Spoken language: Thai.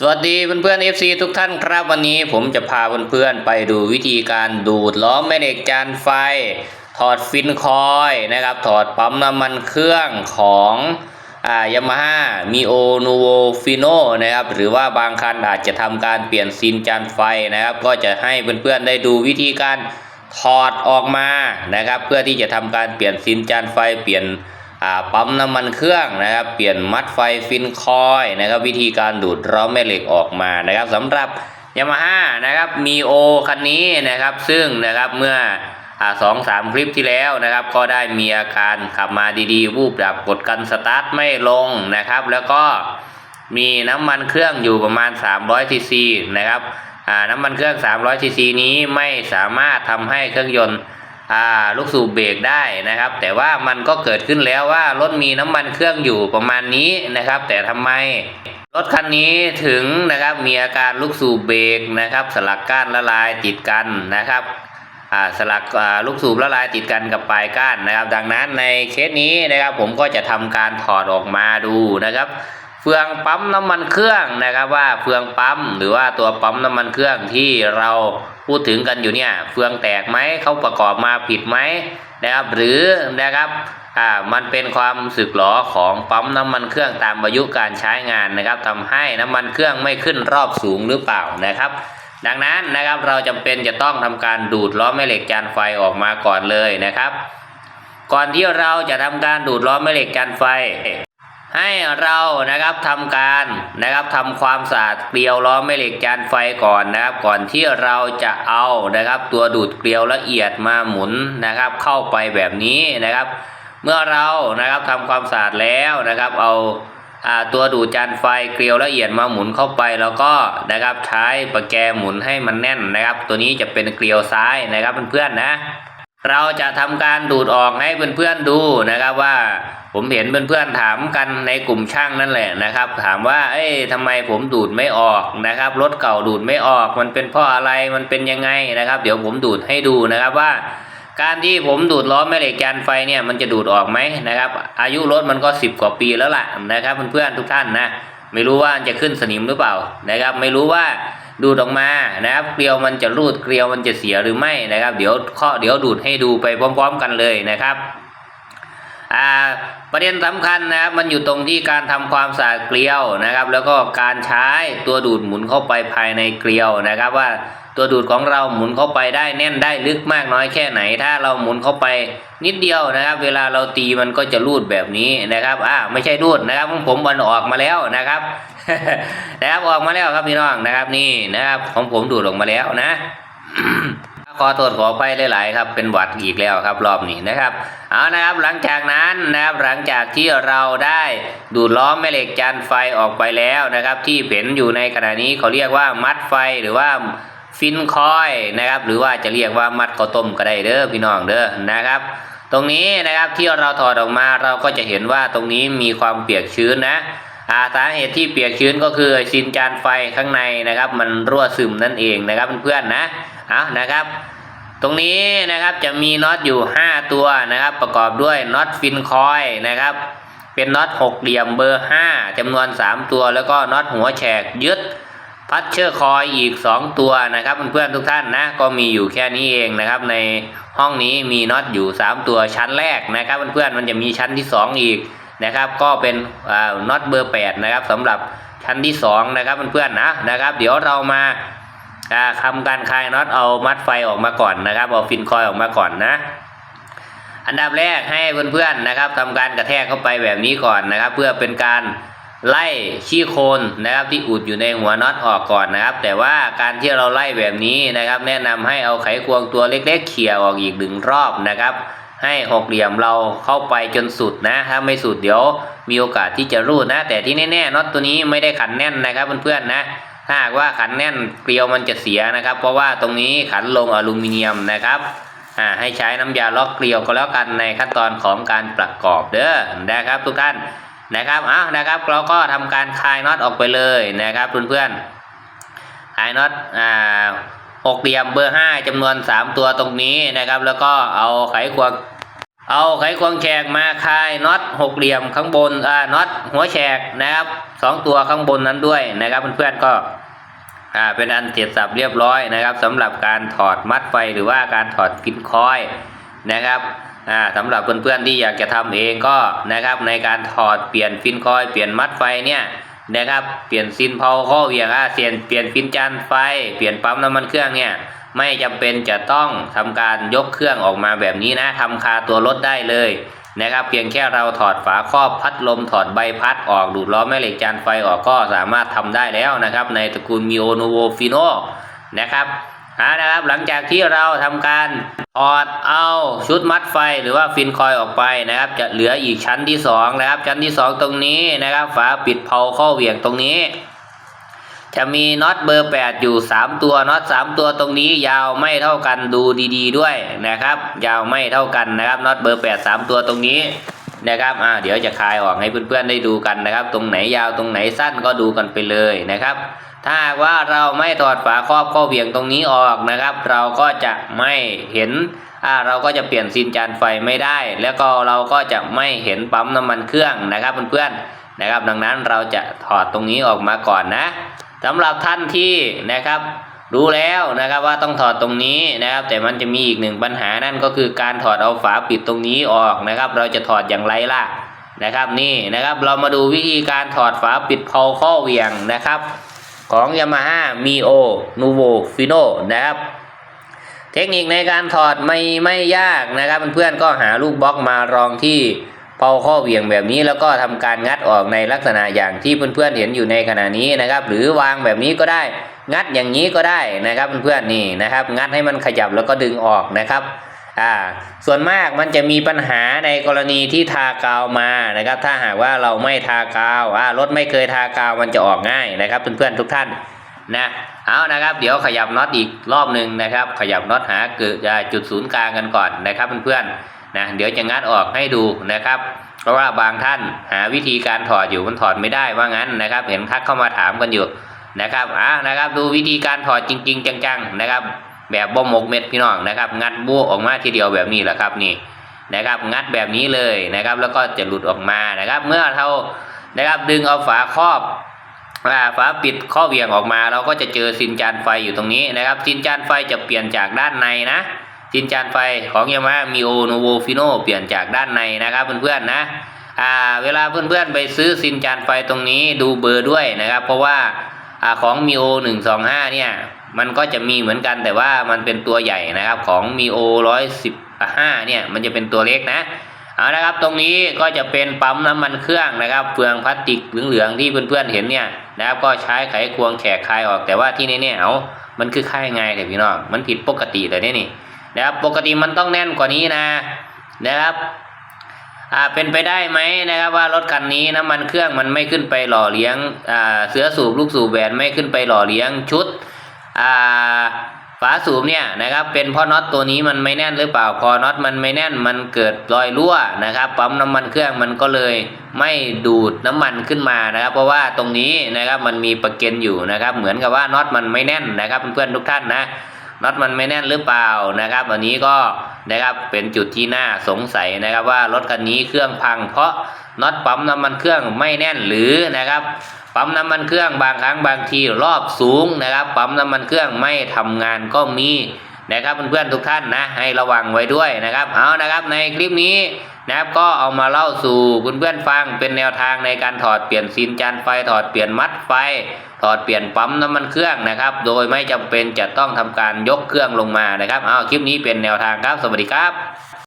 สวัสดีเพื่อนๆ FC ทุกท่านครับวันนี้ผมจะพาเพื่อนๆไปดูวิธีการดูดล้อแม่เหล็กจานไฟ ถอดฟินคอยนะครับถอดปั๊มน้ำมันเครื่องของอายามาฮ่ามีโอนูโวฟิโนนะครับหรือว่าบางคันอาจจะทำการเปลี่ยนซินจานไฟนะครับ ก็จะให้เพื่อนๆได้ดูวิธีการถอดออกมานะครับ เพื่อที่จะทำการเปลี่ยนซินจานไฟเปลี่ยน ปั๊มน้ำมันเครื่องนะครับ เปลี่ยนมัดไฟฟินคอยนะครับ วิธีการดูดล้อแม่เหล็กออกมานะครับสำหรับยามาฮ่านะครับมีโอคันนี้นะครับ ซึ่งนะครับเมื่อสองสามคลิปที่แล้วนะครับ ก็ได้มีอาการขับมาดีๆ วูบดับกดกันสตาร์ทไม่ลงนะครับ แล้วก็มีน้ำมันเครื่องอยู่ประมาณ 300ซีซีนะครับน้ำมันเครื่อง 300ซีซีนี้ไม่สามารถทำให้เครื่องยนต์ ลูกสูบเบรกได้นะครับ แต่ว่ามันก็เกิดขึ้นแล้วว่ารถมีน้ำมันเครื่องอยู่ประมาณนี้นะครับ แต่ทำไมรถคันนี้ถึงนะครับมีอาการลูกสูบเบรกนะครับ สลักก้านละลายติดกันนะครับสลักลูกสูบละลายติดกันกับปลายก้านนะครับ ดังนั้นในเคสนี้นะครับผมก็จะทำการถอดออกมาดูนะครับ ฟืองปั๊มน้ำมันเครื่องนะครับว่าเฟืองปั๊มหรือว่าตัวปั๊มน้ำมันเครื่องที่เราพูดถึงกันอยู่เนี่ยเฟืองแตกไหมเขาประกอบมาผิดไหมนะครับหรือนะครับอ่ามันเป็นความสึกหรอของปั๊มน้ำมันเครื่องตามอายุการใช้งานนะครับทำให้น้ำมันเครื่องไม่ขึ้นรอบสูงหรือเปล่านะครับ ดังนั้นนะครับเราจำเป็นจะต้องทำการดูดล้อแม่เหล็กจานไฟออกมาก่อนเลยนะครับ ก่อนที่เราจะทำการดูดล้อแม่เหล็กจานไฟ ให้เรานะครับทำการนะครับทำความสะอาดเกลียวล้อแม่เหล็กจานไฟก่อนนะครับ ก่อนที่เราจะเอานะครับ ตัวดูดเกลียวละเอียดมาหมุนนะครับ เข้าไปแบบนี้นะครับ เมื่อเรานะครับทำความสะอาดแล้วนะครับ เอาอ่าตัวดูดจานไฟเกลียวละเอียดมาหมุนเข้าไปแล้วก็นะครับใช้ประแกหมุนให้มันแน่นนะครับ ตัวนี้จะเป็นเกลียวซ้ายนะครับเพื่อนๆนะ เราจะทำการดูดออกให้เพื่อนๆดูนะครับว่าผมเห็นเพื่อนๆถามกันในกลุ่มช่างนั่นแหละนะครับ ถามว่า เอ้ยทำไมผมดูดไม่ออกนะครับ รถเก่าดูดไม่ออก มันเป็นเพราะอะไรมันเป็นยังไงนะครับ เดี๋ยวผมดูดให้ดูนะครับว่า การที่ผมดูดล้อแม่เหล็กจานไฟเนี่ยมันจะดูดออกไหมนะครับ อายุรถมันก็สิบกว่าปีแล้วล่ะนะครับเพื่อนๆทุกท่านนะไม่รู้ว่าจะขึ้นสนิมหรือเปล่านะครับ ไม่รู้ว่า ดูดออกมานะครับ เกลียวมันจะรูดเกลียวมันจะเสียหรือไม่นะครับ เดี๋ยวข้อเดี๋ยวดูดให้ดูไปพร้อม ๆ กันเลยนะครับอ่าประเด็นสำคัญนะครับมันอยู่ตรงที่การทำความสะอาดเกลียวนะครับ แล้วก็การใช้ตัวดูดหมุนเข้าไปภายในเกลียวนะครับ ว่าตัวดูดของเราหมุนเข้าไปได้แน่นได้ลึกมากน้อยแค่ไหน ถ้าเราหมุนเข้าไปนิดเดียวนะครับ เวลาเราตีมันก็จะรูดแบบนี้นะครับอ่าไม่ใช่รูดนะครับผมมันออกมาแล้วนะครับ นะครับออกมาแล้วครับพี่น้องนะครับนี่นะครับ ของผมดูดออกมาแล้วนะขอโทษขอไปหลายๆครับเป็นหวัดอีกแล้วครับรอบนี้นะครับเอานะครับหลังจากนั้นนะครับหลังจากที่เราได้ดูดล้อมแม่เหล็กจานไฟออกไปแล้วนะครับ ที่เห็นอยู่ในขณะนี้เขาเรียกว่ามัดไฟหรือว่าฟินคอยนะครับ หรือว่าจะเรียกว่ามัดข้าวต้มก็ได้เด้อพี่น้องเด้อนะครับ ตรงนี้นะครับที่เราถอดออกมาเราก็จะเห็นว่าตรงนี้มีความเปียกชื้นนะ อาสาเหตุที่เปียกชื้นก็คือซินจานไฟข้างในนะครับ มันรั่วซึมนั่นเองนะครับเพื่อนๆนะเอานะครับ ตรงนี้นะครับจะมีน็อตอยู่ 5 ตัวนะครับ ประกอบด้วยน็อตฟินคอยนะครับ เป็นน็อตหกเหลี่ยมเบอร์ 5จำนวน 3 ตัว แล้วก็น็อตหัวแฉกยึดพัชเชอร์คอยอีก 2 ตัวนะครับเพื่อนๆทุกท่านนะก็มีอยู่แค่นี้เองนะครับ ในห้องนี้มีน็อตอยู่ 3 ตัวชั้นแรกนะครับเพื่อนๆมันจะมีชั้นที่ 2 อีก นะครับ ก็เป็นน็อตเบอร์ 8 นะครับสำหรับชั้นที่ 2 นะครับเพื่อนๆนะนะครับ เดี๋ยวเรามาอ่าทำการคลายน็อตเอามัดไฟออกมาก่อนนะครับเอาฟินคอยออกมาก่อนนะ อันดับแรกให้เพื่อนๆนะครับทำการกระแทกเข้าไปแบบนี้ก่อนนะครับ เพื่อเป็นการไล่ขี้โคลนนะครับที่อุดอยู่ในหัวน็อตออกก่อนนะครับ แต่ว่าการที่เราไล่แบบนี้นะครับ แนะนำให้เอาไขควงตัวเล็ก ๆ เขี่ยออกอีกหนึ่งรอบนะครับ ให้หกเหลี่ยมเราเข้าไปจนสุดนะ ถ้าไม่สุดเดี๋ยวมีโอกาสที่จะรูดนะ แต่ที่แน่ๆน็อตตัวนี้ไม่ได้ขันแน่นนะครับเพื่อนๆนะถ้าหากว่าขันแน่นเกลียวมันจะเสียนะครับ เพราะว่าตรงนี้ขันลงอลูมิเนียมนะครับอ่าให้ใช้น้ำยาล็อกเกลียวก็แล้วกันในขั้นตอนของการประกอบเด้อนะครับทุกท่านนะครับอ้าวนะครับ เราก็ทำการคลายน็อตออกไปเลยนะครับเพื่อนๆคลายน็อตอ่า หกเหลี่ยมเบอร์ห้าจำนวนสามตัวตรงนี้นะครับ แล้วก็เอาไขควง เอาไขควงแฉกมาคลายน็อตหกเหลี่ยมข้างบนอ่าน็อตหัวแฉกนะครับสองตัวข้างบนนั้นด้วยนะครับเพื่อนๆก็อ่าเป็นอันเสร็จสับเรียบร้อยนะครับสำหรับการถอดมัดไฟหรือว่าการถอดฟินคอยนะครับอ่าสำหรับเพื่อนๆที่อยากจะทำเองก็นะครับในการถอดเปลี่ยนฟินคอยเปลี่ยนมัดไฟเนี่ย นะครับ เปลี่ยนซินเพาข้อเหวียงอาเซียนเปลี่ยนฟินจานไฟ เปลี่ยนปั๊มน้ำมันเครื่องเนี่ยไม่จำเป็นจะต้องทำการยกเครื่องออกมาแบบนี้นะทำคาตัวรถได้เลยนะครับ เพียงแค่เราถอดฝาครอบพัดลมถอดใบพัดออกดูดล้อแม่เหล็กจานไฟออกก็สามารถทำได้แล้วนะครับ ในตระกูลมิโอโนโวฟิโนนะครับ นะครับ หลังจากที่เราทำการถอดเอาชุดมัดไฟหรือว่าฟินคอยออกไปนะครับ จะเหลืออีกชั้นที่สองนะครับ ชั้นที่สองตรงนี้นะครับ ฝาปิดเพาข้อเหวี่ยงตรงนี้ จะมีน็อตเบอร์ 8 อยู่ 3 ตัวน็อต3 ตัวตรงนี้ยาวไม่เท่ากันดูดี ๆ ด้วยนะครับ ยาวไม่เท่ากันนะครับน็อตเบอร์ 8 3 ตัวตรงนี้ นะครับอ่าเดี๋ยวจะคลายออกให้เพื่อนๆได้ดูกันนะครับ ตรงไหนยาวตรงไหนสั้นก็ดูกันไปเลยนะครับ ถ้าหากว่าเราไม่ถอดฝาครอบข้อเหวี่ยงตรงนี้ออกนะครับ เราก็จะไม่เห็นอ่าเราก็จะเปลี่ยนซินจานไฟไม่ได้ แล้วก็เราก็จะไม่เห็นปั๊มน้ำมันเครื่องนะครับเพื่อนๆนะครับ ดังนั้นเราจะถอดตรงนี้ออกมาก่อนนะสำหรับท่านที่นะครับ รู้แล้วนะครับว่าต้องถอดตรงนี้นะครับ แต่มันจะมีอีกหนึ่งปัญหานั่นก็คือการถอดเอาฝาปิดตรงนี้ออกนะครับ เราจะถอดอย่างไรล่ะนะครับนี่นะครับเรามาดูวิธีการถอดฝาปิดเพาข้อเหวี่ยงนะครับ ของ Yamaha Mio Nuvo Fino นะครับเทคนิคในการถอดไม่ไม่ยากนะครับเพื่อนๆก็หาลูกบล็อกมารองที่เป่าข้อเหวี่ยงแบบนี้แล้วก็ทำการงัดออกในลักษณะอย่างที่เพื่อนๆเห็นอยู่ในขณะนี้นะครับ หรือวางแบบนี้ก็ได้ งัดอย่างนี้ก็ได้นะครับเพื่อนๆนี่นะครับ งัดให้มันขยับแล้วก็ดึงออกนะครับอ่าส่วนมากมันจะมีปัญหาในกรณีที่ทากาวมานะครับ ถ้าหากว่าเราไม่ทากาวอ่ารถไม่เคยทากาวมันจะออกง่ายนะครับเพื่อนๆทุกท่านนะเอานะครับ เดี๋ยวขยับน็อตอีกรอบหนึ่งนะครับ ขยับน็อตหาเกิดจุดศูนย์กลางกันก่อนนะครับเพื่อนๆนะเดี๋ยวจะงัดออกให้ดูนะครับ เพราะว่าบางท่านหาวิธีการถอดอยู่มันถอดไม่ได้ว่างั้นนะครับ เห็นทักเข้ามาถามกันอยู่ นะครับอ่านะครับดูวิธีการถอดจริง ๆ จังๆนะครับ แบบบ่หมกเม็ดพี่น้องนะครับ งัดบ้วออกมาทีเดียวแบบนี้แหละครับนี่นะครับ งัดแบบนี้เลยนะครับ แล้วก็จะหลุดออกมานะครับ เมื่อเรานะครับดึงเอาฝาครอบฝาปิดข้อเวียงออกมา เราก็จะเจอซินจานไฟอยู่ตรงนี้นะครับซินจานไฟจะเปลี่ยนจากด้านในนะซินจานไฟของยามามิโอโนโวฟิโนเปลี่ยนจากด้านในนะครับเพื่อนๆนะอ่าเวลาเพื่อนๆไปซื้อซินจานไฟตรงนี้ดูเบอร์ด้วยนะครับ เพราะว่า อของมิโอหนึ่งสองห้าเนี่ย มันก็จะมีเหมือนกันแต่ว่ามันเป็นตัวใหญ่นะครับของมีโอร้อยสิบห้าเนี่ยมันจะเป็นตัวเล็กนะเอานะครับตรงนี้ก็จะเป็นปั๊มน้ำมันเครื่องนะครับเฟืองพลาสติกเหลืองๆที่เพื่อนๆเห็นเนี่ยนะครับก็ใช้ไขควงแฉกคายออกแต่ว่าที่นี่เนี่ยเอามันคือค่ายไงเดี๋ยพี่น้องมันผิดปกติเลยเนี่ยนี่นะครับปกติมันต้องแน่นกว่านี้นะนะครับ อ่าเป็นไปได้ไหมนะครับว่ารถคันนี้น้ำมันเครื่องมันไม่ขึ้นไปหล่อเลี้ยงอ่าเสือสูบลูกสูบแหวนไม่ขึ้นไปหล่อเลี้ยงชุดอ่าฝาสูบเนี่ยนะครับเป็นเพราะน็อตตัวนี้มันไม่แน่นหรือเปล่าพอน็อตมันไม่แน่นมันเกิดรอยรั่วนะครับปั๊มน้ำมันเครื่องมันก็เลยไม่ดูดน้ำมันขึ้นมานะครับ เพราะว่าตรงนี้นะครับมันมีประเก็นอยู่นะครับ เหมือนกับว่าน็อตมันไม่แน่นนะครับเพื่อนๆทุกท่านนะ น็อตมันไม่แน่นหรือเปล่านะครับอันนี้ก็นะครับเป็นจุดที่น่าสงสัยนะครับว่ารถคันนี้เครื่องพัง เพราะน็อตปั๊มน้ำมันเครื่องไม่แน่นหรือนะครับปั๊มน้ำมันเครื่องบางครั้งบางทีรอบสูงนะครับ ปั๊มน้ำมันเครื่องไม่ทำงานก็มี นะครับเพื่อนๆทุกท่านนะให้ระวังไว้ด้วยนะครับเอานะครับในคลิปนี้นะครับก็เอามาเล่าสู่เพื่อนๆฟังเป็นแนวทางในการถอดเปลี่ยนซีนจานไฟถอดเปลี่ยนมัดไฟ ถอดเปลี่ยนปั๊มน้ำมันเครื่องนะครับ โดยไม่จำเป็นจะต้องทำการยกเครื่องลงมานะครับเอาคลิปนี้เป็นแนวทางครับสวัสดีครับ